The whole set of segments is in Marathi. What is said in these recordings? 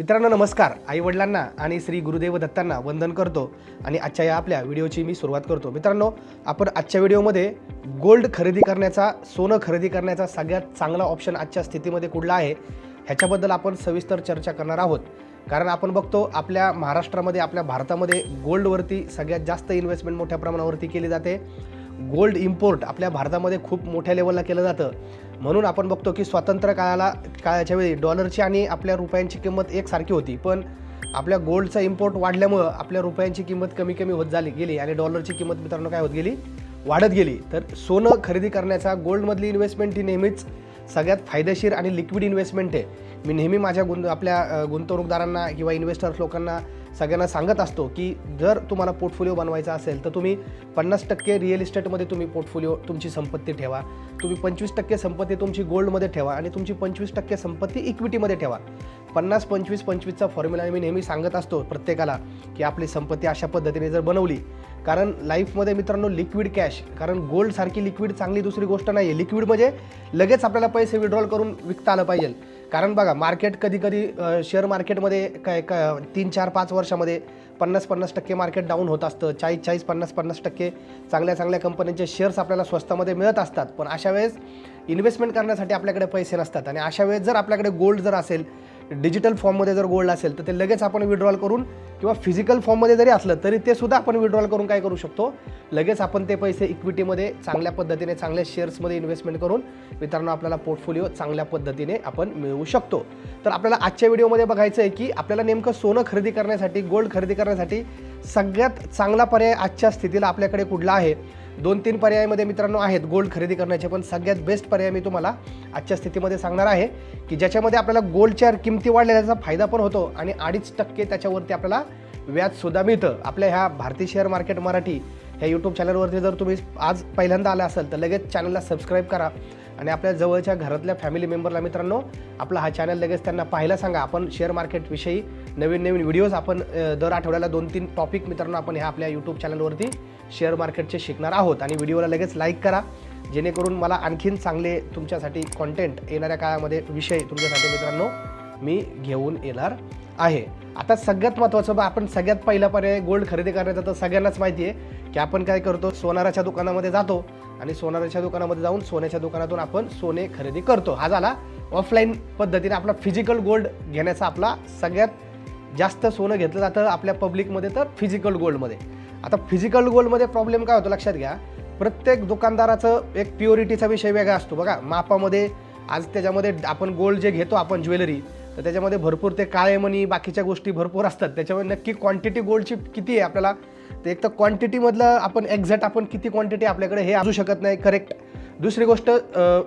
मित्रांनो नमस्कार. आई वडिलांना आणि श्री गुरुदेव दत्तांना वंदन करतो आणि आजच्या या आपल्या व्हिडिओची मी सुरुवात करतो. मित्रांनो आपण आजच्या व्हिडिओमध्ये गोल्ड खरेदी करण्याचा सोनं खरेदी करण्याचा सगळ्यात चांगला ऑप्शन आजच्या स्थितीमध्ये कुठला आहे ह्याच्याबद्दल आपण सविस्तर चर्चा करणार आहोत. कारण आपण बघतो आपल्या महाराष्ट्रामध्ये आपल्या भारतामध्ये गोल्डवरती सगळ्यात जास्त इन्व्हेस्टमेंट मोठ्या प्रमाणावरती केली जाते. गोल्ड इम्पोर्ट आपल्या भारतामध्ये खूप मोठ्या लेवलला केलं जातं. म्हणून आपण बघतो की स्वातंत्र्य काळाला काळाच्या वेळी डॉलरची आणि आपल्या रुपयांची किंमत एकसारखी होती. पण आपल्या गोल्डचा इम्पोर्ट वाढल्यामुळं आपल्या रुपयांची किंमत कमी कमी होत झाली गेली आणि डॉलरची किंमत मित्रांनो काय होत गेली? वाढत गेली. तर सोनं खरेदी करण्याचा गोल्डमधली इन्व्हेस्टमेंट ही नेहमीच सगळ्यात फायदेशीर आणि लिक्विड इन्व्हेस्टमेंट आहे. मी नेहमी माझ्या गुंत आपल्या गुंतवणूकदारांना किंवा इन्व्हेस्टर्स लोकांना सगळ्यांना सांगत असतो की जर तुम्हाला पोर्टफोलिओ बनवायचा असेल तर तुम्ही पन्नास टक्के रिअल इस्टेटमध्ये तुम्ही पोर्टफोलिओ तुमची संपत्ती ठेवा. तुम्ही पंचवीस टक्के संपत्ती तुमची गोल्डमध्ये ठेवा आणि तुमची पंचवीस टक्के संपत्ती इक्विटीमध्ये ठेवा. पन्नास पंचवीस पंचवीसचा फॉर्म्युला मी नेहमी सांगत असतो प्रत्येकाला की आपली संपत्ती अशा पद्धतीने जर बनवली कारण लाईफमध्ये मित्रांनो लिक्विड कॅश कारण गोल्डसारखी लिक्विड चांगली दुसरी गोष्ट नाही आहे लिक्विड म्हणजे लगेच आपल्याला पैसे विड्रॉल करून विकता आलं पाहिजे. कारण बघा मार्केट कधी कधी शेअर मार्केटमध्ये काय काय तीन चार पाच वर्षामध्ये पन्नास पन्नास टक्के मार्केट डाऊन होत असतं. चाळीस चाळीस पन्नास पन्नास टक्के चांगल्या चांगल्या कंपन्यांचे शेअर्स आपल्याला स्वस्तामध्ये मिळत असतात. पण अशा वेळेस इन्व्हेस्टमेंट करण्यासाठी आपल्याकडे पैसे नसतात. आणि अशा वेळेस जर आपल्याकडे गोल्ड जर असेल डिजिटल फॉर्ममध्ये जर गोल्ड असेल तर ते लगेच आपण विड्रॉल करून किंवा फिजिकल फॉर्ममध्ये जरी असलं तरी ते सुद्धा आपण विड्रॉल करून काय करू शकतो? लगेच आपण ते पैसे इक्विटीमध्ये चांगल्या पद्धतीने चांगल्या शेअर्समध्ये इन्व्हेस्टमेंट करून मित्रांनो आपल्याला पोर्टफोलिओ चांगल्या पद्धतीने आपण मिळवू शकतो. तर आपल्याला आजच्या व्हिडिओमध्ये बघायचं आहे की आपल्याला नेमकं सोनं खरेदी करण्यासाठी गोल्ड खरेदी करण्यासाठी सगळ्यात चांगला पर्याय आजच्या स्थितीला आपल्याकडे कुठला आहे? दोन तीन पर्यायामध्ये मित्रांनो आहेत गोल्ड खरेदी करण्याचे पण सगळ्यात बेस्ट पर्याय मी तुम्हाला आजच्या स्थितीमध्ये सांगणार आहे की ज्याच्यामध्ये आपल्याला गोल्डच्या किमती वाढल्या त्याचा फायदा पण होतो आणि अडीच टक्के त्याच्यावरती आपल्याला व्याजसुद्धा मिळतं. आपल्या ह्या भारतीय शेअर मार्केट मराठी ह्या यूट्यूब चॅनलवरती जर तुम्ही आज पहिल्यांदा आला असाल तर लगेच चॅनलला सबस्क्राईब करा आणि आपल्या जवळच्या घरातल्या फॅमिली मेंबरला मित्रांनो आपला हा चॅनल लगेच त्यांना पाहायला सांगा. आपण शेअर मार्केटविषयी नवीन नवीन व्हिडिओज आपण दर आठवड्याला दोन तीन टॉपिक मित्रांनो आपण ह्या आपल्या यूट्यूब चॅनलवरती शेअर मार्केटचे शिकणार आहोत आणि व्हिडिओला लगेच लाईक करा. जेणेकरून मला आणखीन चांगले तुमच्यासाठी कॉन्टेंट येणाऱ्या काळामध्ये विषय तुमच्यासाठी मित्रांनो मी घेऊन येणार आहे. आता सगळ्यात महत्त्वाचं बा आपण सगळ्यात पहिला पर्याय गोल्ड खरेदी करण्याचा तर सगळ्यांनाच माहिती आहे की आपण काय करतो सोनाराच्या दुकानामध्ये जातो आणि सोनाराच्या दुकानामध्ये जाऊन सोन्याच्या दुकानातून आपण सोने खरेदी करतो. हा झाला ऑफलाईन पद्धतीने आपला फिजिकल गोल्ड घेण्याचा आपला सगळ्यात जास्त सोनं घेतलं जातं आपल्या पब्लिकमध्ये तर फिजिकल गोल्डमध्ये आता फिजिकल गोल्डमध्ये प्रॉब्लेम काय होतो लक्षात घ्या. प्रत्येक दुकानदाराचं एक प्युरिटीचा विषय वेगळा असतो. बघा मापामध्ये आज त्याच्यामध्ये आपण गोल्ड जे घेतो आपण ज्वेलरी तर त्याच्यामध्ये भरपूर ते काळे मणी बाकीच्या गोष्टी भरपूर असतात. त्याच्यामुळे नक्की क्वांटिटी गोल्डची किती आहे आपल्याला? ते एक तर क्वांटिटीमधलं आपण एक्झॅक्ट आपण किती क्वांटिटी आपल्याकडे हे असू शकत नाही करेक्ट दुसरी गोष्ट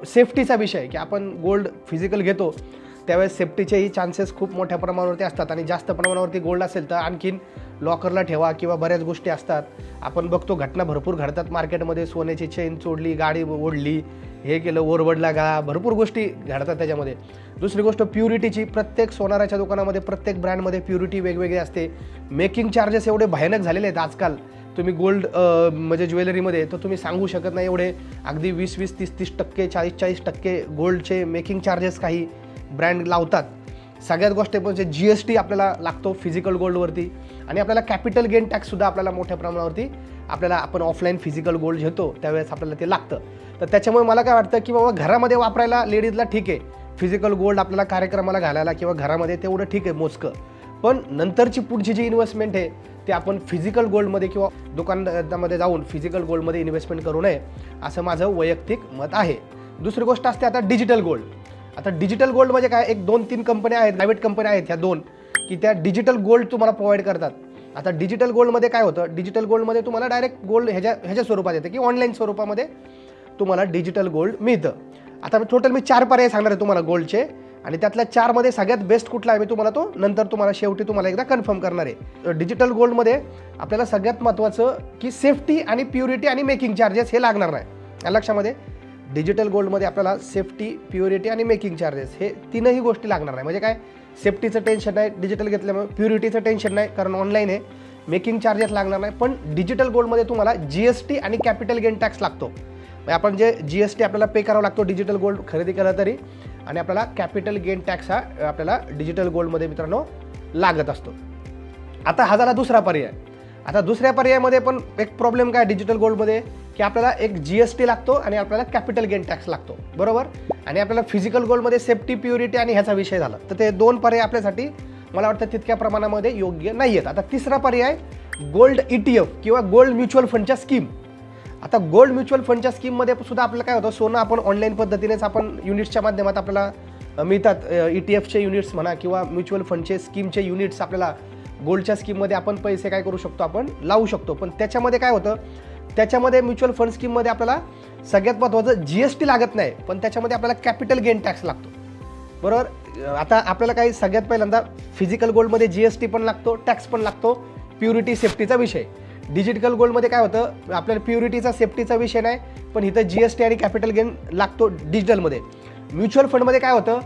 सेफ्टीचा विषय की आपण गोल्ड फिजिकल घेतो. त्यावेळेस सेफ्टीचेही चान्सेस खूप मोठ्या प्रमाणावरती असतात आणि जास्त प्रमाणावरती गोल्ड असेल तर आणखीन लॉकरला ठेवा किंवा बऱ्याच गोष्टी असतात. आपण बघतो घटना भरपूर घडतात मार्केटमध्ये सोन्याची चेन चोडली गाडी ओढली हे केलं ओरवडला गा भरपूर गोष्टी घडतात त्याच्यामध्ये. दुसरी गोष्ट प्युरिटीची प्रत्येक सोनाराच्या दुकानामध्ये प्रत्येक ब्रँडमध्ये प्युरिटी वेगवेगळी असते. मेकिंग चार्जेस एवढे भयानक झालेले आहेत आजकाल. तुम्ही गोल्ड म्हणजे ज्वेलरीमध्ये तर तुम्ही सांगू शकत नाही एवढे. अगदी वीस वीस तीस तीस टक्के चाळीस चाळीस टक्के गोल्डचे मेकिंग चार्जेस काही ब्रँड लावतात. सगळ्यात गोष्ट म्हणजे जी एस टी आपल्याला लागतो फिजिकल गोल्डवरती आणि आपल्याला कॅपिटल गेन टॅक्ससुद्धा आपल्याला मोठ्या प्रमाणावरती आपल्याला आपण ऑफलाईन फिजिकल गोल्ड घेतो त्यावेळेस आपल्याला ते लागतं. तर त्याच्यामुळे मला काय वाटतं की बाबा घरामध्ये वापरायला लेडीजला ठीक आहे. फिजिकल गोल्ड आपल्याला कार्यक्रमाला घालायला किंवा घरामध्ये तेवढं ठीक आहे मोजकं. पण नंतरची पुढची जी इन्व्हेस्टमेंट आहे ते आपण फिजिकल गोल्डमध्ये किंवा दुकानामध्ये जाऊन फिजिकल गोल्डमध्ये इन्व्हेस्टमेंट करू नये असं माझं वैयक्तिक मत आहे. दुसरी गोष्ट असते आता डिजिटल गोल्ड आता डिजिटल गोल्ड म्हणजे काय? एक दोन तीन कंपन्या आहेत प्रायव्हेट कंपन्या आहेत ह्या दोन की त्या डिजिटल गोल्ड तुम्हाला प्रोव्हाइड करतात. आता डिजिटल गोल्डमध्ये काय होतं? डिजिटल गोल्डमध्ये तुम्हाला डायरेक्ट गोल्ड ह्याच्या ह्याच्या स्वरूपात येतं की ऑनलाईन स्वरूपामध्ये तुम्हाला डिजिटल गोल्ड मिळतं. आता मी टोटल मी चार पर्याय सांगणार आहे तुम्हाला गोल्डचे आणि त्यातल्या चारमध्ये सगळ्यात बेस्ट कुठला आहे मी तुम्हाला तो नंतर तुम्हाला शेवटी तुम्हाला एकदा कन्फर्म करणार आहे. डिजिटल गोल्डमध्ये आपल्याला सगळ्यात महत्त्वाचं की सेफ्टी आणि प्युरिटी आणि मेकिंग चार्जेस हे लागणार नाही. या लक्षामध्ये? डिजिटल गोल्डमध्ये आपल्याला सेफ्टी प्युरिटी आणि मेकिंग चार्जेस हे तीनही गोष्टी लागणार नाही. म्हणजे काय? सेफ्टीचं टेन्शन नाही डिजिटल घेतल्यामुळे प्युरिटीचं टेन्शन नाही कारण ऑनलाईन आहे मेकिंग चार्जेस लागणार नाही. पण डिजिटल गोल्डमध्ये तुम्हाला जी एस टी आणि कॅपिटल गेन टॅक्स लागतो. म्हणजे आपण जे जी एस टी आपल्याला पे करावा लागतो डिजिटल गोल्ड खरेदी केलं तरी आणि आपल्याला कॅपिटल गेन टॅक्स हा आपल्याला डिजिटल गोल्डमध्ये मित्रांनो लागत असतो. आता हा झाला दुसरा पर्याय. आता दुसऱ्या पर्यायामध्ये पण एक प्रॉब्लेम काय? डिजिटल गोल्डमध्ये की आपल्याला एक जी एस टी लागतो आणि आपल्याला कॅपिटल गेन टॅक्स लागतो. बरोबर? आणि आपल्याला फिजिकल गोल्डमध्ये सेफ्टी प्युरिटी आणि ह्याचा विषय झाला. तर ते दोन पर्याय आपल्यासाठी मला वाटतं तितक्या प्रमाणामध्ये योग्य नाही आहेत आता तिसरा पर्याय गोल्ड ई टी एफ किंवा गोल्ड म्युच्युअल फंडच्या स्कीम आता गोल्ड म्युच्युअल फंडच्या स्कीममध्ये सुद्धा आपल्याला काय होतं? सोनं आपण ऑनलाईन पद्धतीनेच आपण युनिट्सच्या माध्यमात आपल्याला मिळतात. ई टी एफचे युनिट्स म्हणा किंवा म्युच्युअल फंडचे स्कीमचे युनिट्स आपल्याला गोल्डच्या स्कीममध्ये आपण पैसे काय करू शकतो? आपण लावू शकतो. पण त्याच्यामध्ये काय होतं? त्याच्यामध्ये म्युच्युअल फंड स्कीममध्ये आपल्याला सगळ्यात महत्त्वाचं जी एस टी लागत नाही पण त्याच्यामध्ये आपल्याला कॅपिटल गेन टॅक्स लागतो. बरोबर? आता आपल्याला काही सगळ्यात पहिल्यांदा फिजिकल गोल्डमध्ये जी एस टी पण लागतो टॅक्स पण लागतो प्युरिटी सेफ्टीचा विषय. डिजिटल गोल्डमध्ये काय होतं? आपल्याला प्युरिटीचा सेफ्टीचा विषय नाही पण इथं जी एस टी आणि कॅपिटल गेन लागतो डिजिटलमध्ये म्युच्युअल फंडमध्ये काय होतं?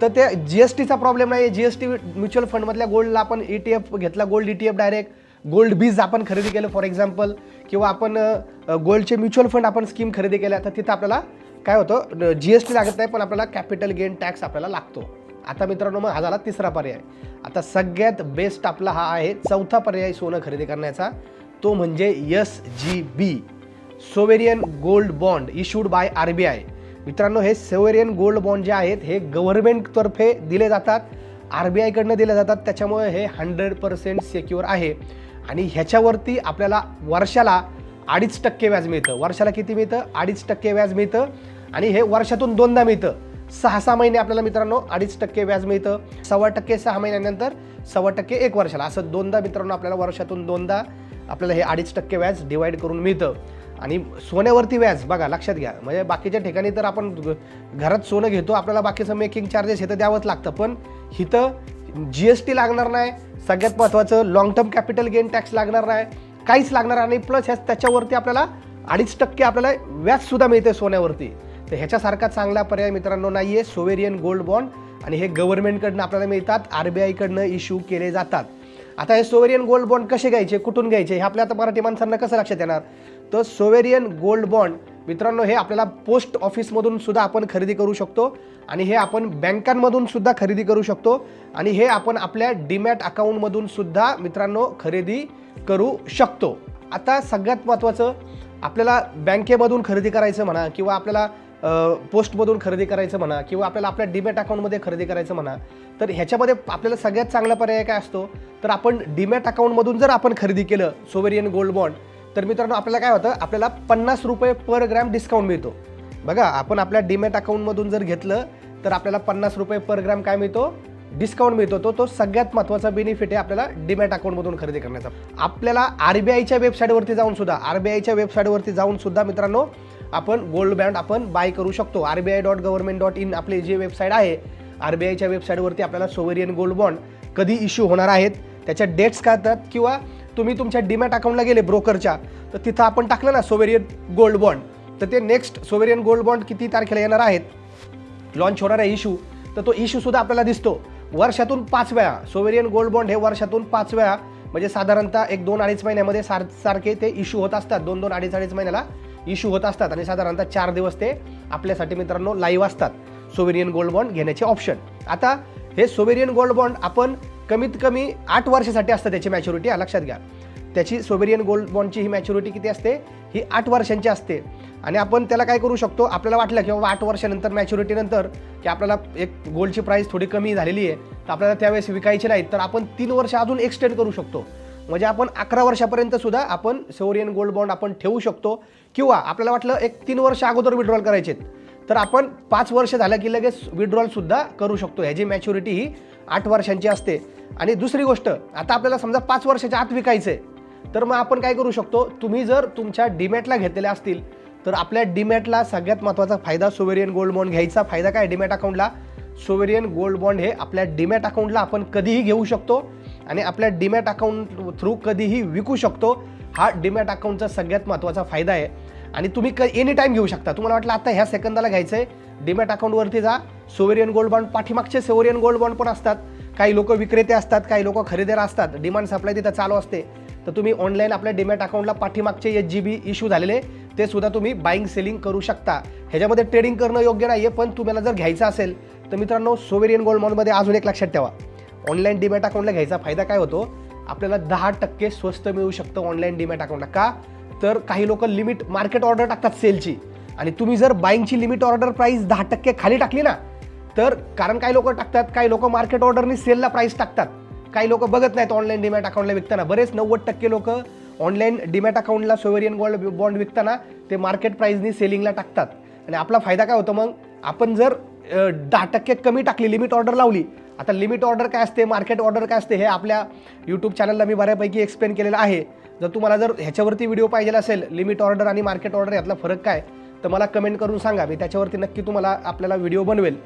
तर ते जी एस टीचा प्रॉब्लेम नाही. जी एस टी म्युच्युअल फंडमधल्या गोल्डला आपण ई टी एफ घेतला gold E T F direct gold bees आपण खरेदी केलं फॉर एक्झाम्पल किंवा आपण गोल्डचे म्युच्युअल फंड आपण स्कीम खरेदी केल्या तर तिथं आपल्याला काय होतं जी एस टी लागत नाही पण आपल्याला कॅपिटल गेन टॅक्स आपल्याला लागतो. आता मित्रांनो मग हा झाला तिसरा पर्याय. आता सगळ्यात बेस्ट आपला हा आहे चौथा पर्याय सोनं खरेदी करण्याचा. तो म्हणजे S G B sovereign gold bond issued by R B I मित्रांनो हे सोवेरियन गोल्ड बॉन्ड जे आहेत हे गव्हर्नमेंटतर्फे दिले जातात. आर बी आयकडनं दिले जातात. त्याच्यामुळे हे हंड्रेड पर्सेंट सेक्युअर आहे. आणि ह्याच्यावरती आपल्याला वर्षाला अडीच टक्के व्याज मिळतं. वर्षाला किती मिळतं? अडीच टक्के व्याज मिळतं. आणि हे वर्षातून दोनदा मिळतं. सहा सहा महिने आपल्याला मित्रांनो अडीच टक्के व्याज मिळतं. सव्वा टक्के सहा महिन्यानंतर सव्वा टक्के एक वर्षाला. असं दोनदा मित्रांनो आपल्याला वर्षातून दोनदा आपल्याला हे अडीच टक्के व्याज डिवाईड करून मिळतं. आणि सोन्यावरती व्याज बघा लक्षात घ्या. म्हणजे बाकीच्या ठिकाणी तर आपण घरात सोनं घेतो आपल्याला बाकीचं मेकिंग चार्जेस हे तर द्यावंच लागतं. पण इथं जी एस टी लागणार नाही सगळ्यात महत्त्वाचं long term capital gain tax लागणार नाही काहीच लागणार नाही. प्लस ह्या त्याच्यावरती आपल्याला अडीच टक्के आपल्याला व्याजसुद्धा मिळते सोन्यावरती. तर ह्याच्यासारखा चांगला पर्याय मित्रांनो नाही आहे सोवेरियन गोल्ड बॉन्ड आणि हे गव्हर्नमेंटकडनं आपल्याला मिळतात आर बी आयकडनं इश्यू केले जातात. आता हे सोवेरियन गोल्ड बॉन्ड कसे घ्यायचे कुठून घ्यायचे हे आपल्या आता मराठी माणसांना कसं लक्षात येणार? तर सोवेरियन गोल्ड बॉन्ड मित्रांनो हे आपल्याला पोस्ट ऑफिसमधून सुद्धा आपण खरेदी करू शकतो आणि हे आपण बँकांमधून सुद्धा खरेदी करू शकतो आणि हे आपण आपल्या डीमॅट अकाउंटमधून सुद्धा मित्रांनो खरेदी करू शकतो. आता सगळ्यात महत्त्वाचं आपल्याला बँकेमधून खरेदी करायचं म्हणा किंवा आपल्याला पोस्टमधून खरेदी करायचं म्हणा किंवा आपल्याला आपल्या डीमॅट अकाउंटमध्ये खरेदी करायचं म्हणा तर ह्याच्यामध्ये आपल्याला सगळ्यात चांगला पर्याय काय असतो? तर आपण डीमॅट अकाउंटमधून जर आपण खरेदी केलं सोवेरियन गोल्ड बॉन्ड तर मित्रांनो आपल्याला काय होतं? आपल्याला पन्नास रुपये पर ग्रॅम डिस्काउंट मिळतो. बघा आपण आपल्या डीमॅट अकाउंटमधून जर घेतलं तर आपल्याला पन्नास रुपये पर ग्रॅम काय मिळतो? डिस्काउंट मिळतो. तो तो सगळ्यात महत्त्वाचा बेनिफिट आहे आपल्याला डीमॅट अकाउंटमधून खरेदी करण्याचा. आपल्याला आर बी आयच्या वेबसाईटवरती जाऊन सुद्धा आर बी आयच्या वेबसाईटवरती जाऊन सुद्धा मित्रांनो आपण गोल्ड बँड आपण बाय करू शकतो. R B I dot government dot in आपली जी वेबसाईट आहे आर बी आयच्या वेबसाईटवरती आपल्याला सोवेरियन गोल्ड बॉन्ड कधी इश्यू होणार आहेत त्याच्या डेट्स काय किंवा तुम्ही तुमच्या डीमॅट अकाउंटला गेले ब्रोकरच्या तर तिथं आपण टाकलं ना सोवेरियन गोल्ड बॉन्ड. तर ते नेक्स्ट सोवेरियन गोल्ड बॉन्ड किती तारखेला येणार आहेत? लॉन्च होणारा इशू तर तो इशू सुद्धा आपल्याला दिसतो. वर्षातून पाच वेळा सोवेरियन गोल्ड बॉन्ड हे वर्षातून पाच वेळा म्हणजे साधारणतः एक दोन अडीच महिन्यामध्ये सार सारखे ते इश्यू होत असतात. दोन दोन अडीच अडीच महिन्याला इश्यू होत असतात. आणि साधारणतः चार दिवस ते आपल्यासाठी मित्रांनो लाईव्ह असतात सोवेरियन गोल्ड बॉन्ड घेण्याचे ऑप्शन आता हे सोवेरियन गोल्ड बॉन्ड आपण कमीत कमी आठ वर्षासाठी असतं त्याची मॅच्युरिटी लक्षात घ्या. त्याची सोवेरियन गोल्ड बॉन्डची ही मॅच्युरिटी किती असते? ही आठ वर्षांची असते. आणि आपण त्याला काय करू शकतो? आपल्याला वाटलं की बाबा आठ वर्षानंतर मॅच्युरिटीनंतर की आपल्याला एक गोल्डची प्राईस थोडी कमी झालेली आहे तर आपल्याला त्यावेळेस विकायची नाही तर आपण तीन वर्ष अजून एक्सटेंड करू शकतो. म्हणजे आपण अकरा वर्षापर्यंत सुद्धा आपण सोरियन गोल्ड बॉन्ड आपण ठेवू शकतो. किंवा आपल्याला वाटलं एक तीन वर्ष अगोदर विड्रॉल करायचे तर आपण पाच वर्ष झालं की लगेच विड्रॉलसुद्धा करू शकतो. ह्याची मॅच्युरिटी ही आठ वर्षांची असते. आणि दुसरी गोष्ट आता आपल्याला समजा पाच वर्षाच्या आत विकायचं आहे तर मग आपण काय करू शकतो? तुम्ही जर तुमच्या डीमॅटला घेतलेल्या असतील तर आपल्या डीमॅटला सगळ्यात महत्त्वाचा फायदा सोवेरियन गोल्ड बॉन्ड घ्यायचा. फायदा काय डीमॅट अकाउंटला सोवेरियन गोल्ड बॉन्ड हे आपल्या डीमॅट अकाउंटला आपण कधीही घेऊ शकतो आणि आपल्या डीमॅट अकाउंट थ्रू कधीही विकू शकतो. हा डीमॅट अकाउंटचा सगळ्यात महत्त्वाचा फायदा आहे. आणि तुम्ही क एनी टाईम घेऊ शकता. तुम्हाला वाटलं आता ह्या सेकंदाला घ्यायचं आहे डीमॅट अकाउंटवरती जा. सोवेरियन गोल्ड बॉन्ड पाठीमागचे सोवेरियन गोल्ड बॉन्ड पण असतात. काही लोक विक्रेते असतात काही लोक खरेदीदार असतात. डिमांड सप्लाय तिथं चालू असते. तर तुम्ही ऑनलाईन आपल्या डीमॅट अकाउंटला पाठीमागचे एच जी बी इश्यू झालेले ते सुद्धा तुम्ही बाईंग सेलिंग करू शकता. ह्याच्यामध्ये ट्रेडिंग करणं योग्य नाही आहे पण तुम्हाला जर घ्यायचं असेल तर मित्रांनो सोवेरियन गोल्ड मॉलमध्ये अजून एक लक्षात ठेवा. ऑनलाईन डीमॅट अकाउंटला घ्यायचा फायदा काय होतो? आपल्याला दहा टक्के स्वस्त मिळू शकतं ऑनलाईन डीमॅट अकाउंटला का? तर काही लोक लिमिट मार्केट ऑर्डर टाकतात सेलची आणि तुम्ही जर बाईंगची लिमिट ऑर्डर प्राईस दहा टक्के खाली टाकली ना तर कारण काही लोक टाकतात? काही लोक मार्केट ऑर्डरनी सेलला प्राईस टाकतात. काही लोक बघत नाहीत ऑनलाईन डिमॅट अकाउंटला विकताना. बरेच नव्वद टक्के लोक ऑनलाईन डिमॅट अकाउंटला सोवेरियन गोल्ड बॉन्ड विकताना ते मार्केट प्राईजनी सेलिंगला टाकतात. आणि आपला फायदा काय होतो मग? आपण जर दहा टक्के कमी टाकली लिमिट ऑर्डर लावली आता लिमिट ऑर्डर काय असते मार्केट ऑर्डर काय असते हे आपल्या यूट्यूब चॅनलला मी बऱ्यापैकी एक्सप्लेन केलेलं आहे. जर तुम्हाला जर ह्याच्यावरती व्हिडिओ पाहिजे असेल लिमिट ऑर्डर आणि मार्केट ऑर्डर यातला फरक काय तर मला कमेंट करून सांगा. मी त्याच्यावरती नक्की तुम्हाला आपल्याला व्हिडिओ बनवेल.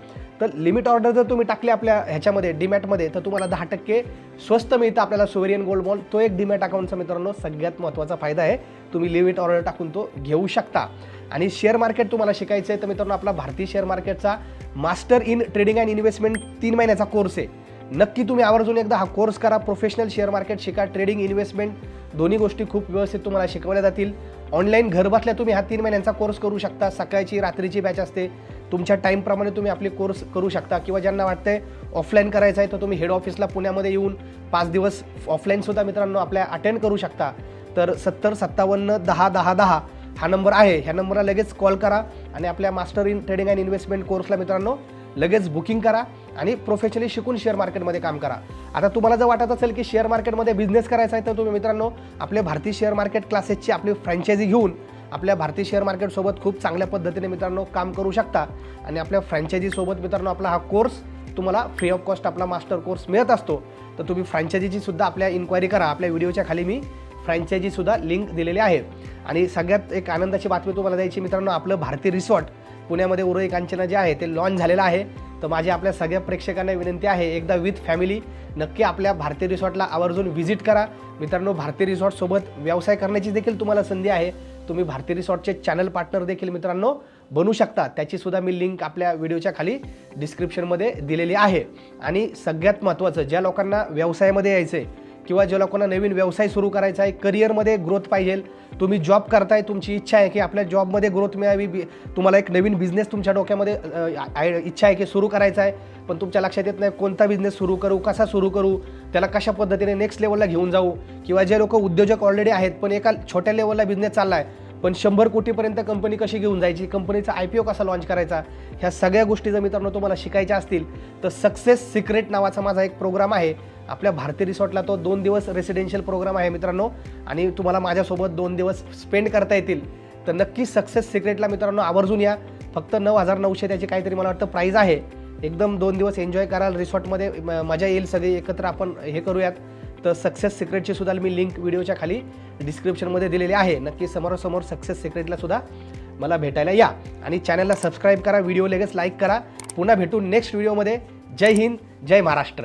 तर लिमिट ऑर्डर जर तुम्ही टाकली आपल्या ह्याच्यामध्ये डीमॅटमध्ये तर तुम्हाला दहा टक्के स्वस्त मिळतं आपल्याला सोवेरियन गोल्ड बॉन्ड तो एक डीमॅट अकाउंटचा मित्रांनो सगळ्यात महत्त्वाचा फायदा आहे. तुम्ही लिमिट ऑर्डर टाकून तो घेऊ शकता. आणि शेअर मार्केट तुम्हाला शिकायचं आहे तर मित्रांनो आपला भारतीय शेअर मार्केटचा master in trading and investment तीन महिन्याचा कोर्स आहे. नक्की तुम्ही आवर्जून एकदा हा कोर्स करा. प्रोफेशनल शेअर मार्केट शिका. ट्रेडिंग इन्व्हेस्टमेंट दोन्ही गोष्टी खूप व्यवस्थित तुम्हाला शिकवल्या जातील. ऑनलाईन घरबसल्या तुम्ही हा तीन महिन्यांचा कोर्स करू शकता. सकाळची रात्रीची बॅच असते. तुमच्या टाईमप्रमाणे तुम्ही आपली कोर्स करू शकता. किंवा ज्यांना वाटतंय ऑफलाईन करायचं आहे तर तुम्ही हेड ऑफिसला पुण्यामध्ये येऊन पाच दिवस ऑफलाईनसुद्धा मित्रांनो आपल्या अटेंड करू शकता. तर सत्तर सत्तावन्न दहा दहा दहा हा नंबर आहे. ह्या नंबरला लगेच कॉल करा आणि आपल्या master in trading and investment कोर्सला मित्रांनो लगेच बुकिंग करा आणि प्रोफेशनली शिकून शेअर मार्केटमध्ये काम करा. आता तुम्हाला जर वाटत असेल की शेअर मार्केटमध्ये बिझनेस करायचा आहे तर तुम्ही मित्रांनो आपले भारतीय शेअर मार्केट क्लासेसची आपली फ्रँचायझी घेऊन आपल्या भारतीय शेअर मार्केटसोबत खूप चांगल्या पद्धतीने मित्रांनो काम करू शकता. आणि आपल्या फ्रँचायझीसोबत मित्रांनो आपला हा कोर्स तुम्हाला फ्री ऑफ कॉस्ट आपला मास्टर कोर्स मिळत असतो. तर तुम्ही फ्रँचायझीची सुद्धा आपल्या इन्क्वायरी करा. आपल्या व्हिडिओच्या खाली मी फ्रँचायझीसुद्धा लिंक दिलेली आहे. आणि सगळ्यात एक आनंदाची बातमी तुम्हाला द्यायची मित्रांनो आपलं भारतीय रिसॉर्ट पुण्यामध्ये उरई कांचना जे आहे ते लॉन्च झालेलं आहे. तर माझी आपल्या सगळ्या प्रेक्षकांना विनंती आहे एकदा विथ फॅमिली नक्की आपल्या भारतीय रिसॉर्टला आवर्जून व्हिजिट करा. मित्रांनो भारतीय रिसॉर्टसोबत व्यवसाय करण्याची देखील तुम्हाला संधी आहे. तुम्ही भारतीय रिसॉर्टचे चॅनल पार्टनर देखील मित्रांनो बनू शकता. त्याची सुद्धा मी लिंक आपल्या व्हिडिओच्या खाली डिस्क्रिप्शनमध्ये दिलेली आहे. आणि सगळ्यात महत्त्वाचं ज्या लोकांना व्यवसायामध्ये यायचं आहे किंवा ज्याला कोणा नवीन व्यवसाय सुरू करायचा आहे करिअरमध्ये ग्रोथ पाहिजे. तुम्ही जॉब करताय तुमची इच्छा आहे की आपल्या जॉबमध्ये ग्रोथ मिळावी. बी तुम्हाला एक नवीन बिझनेस तुमच्या डोक्यामध्ये आय- इच्छा आहे की सुरू करायचा आहे. पण तुमच्या लक्षात येत नाही कोणता बिझनेस सुरू करू कसा सुरू करू त्याला कशा पद्धतीने नेक्स्ट लेवलला घेऊन जाऊ. किंवा जे लोक उद्योजक ऑलरेडी आहेत पण एका छोट्या लेवलला बिझनेस चालला आहे पण शंभर कोटीपर्यंत कंपनी कशी घेऊन जायची? कंपनीचा आय पी ओ कसा लॉन्च करायचा? ह्या सगळ्या गोष्टी जर मित्रांनो तुम्हाला शिकायच्या असतील तर सक्सेस सिक्रेट नावाचा माझा एक प्रोग्राम आहे. आपल्या भारतीय रिसॉर्टला तो दोन दिवस रेसिडेन्शियल प्रोग्राम आहे मित्रांनो. आणि तुम्हाला माझ्यासोबत दोन दिवस स्पेंड करता येतील. तर नक्की सक्सेस सिक्रेटला मित्रांनो आवर्जून या. फक्त नऊ हजार नऊशे त्याची काहीतरी मला वाटतं प्राईज आहे. एकदम दोन दिवस एन्जॉय कराल रिसॉर्टमध्ये म- मजा येईल सगळी. एकत्र आपण हे करूयात. तर सक्सेस सिक्रेटची सुद्धा मी लिंक व्हिडिओच्या खाली डिस्क्रिप्शनमध्ये दिलेली आहे. नक्की समोरासमोर सक्सेस सिक्रेटला सुद्धा मला भेटायला या. आणि चॅनलला सबस्क्राईब करा व्हिडिओ लगेच लाईक करा. पुन्हा भेटू नेक्स्ट व्हिडिओमध्ये जय हिंद जय महाराष्ट्र.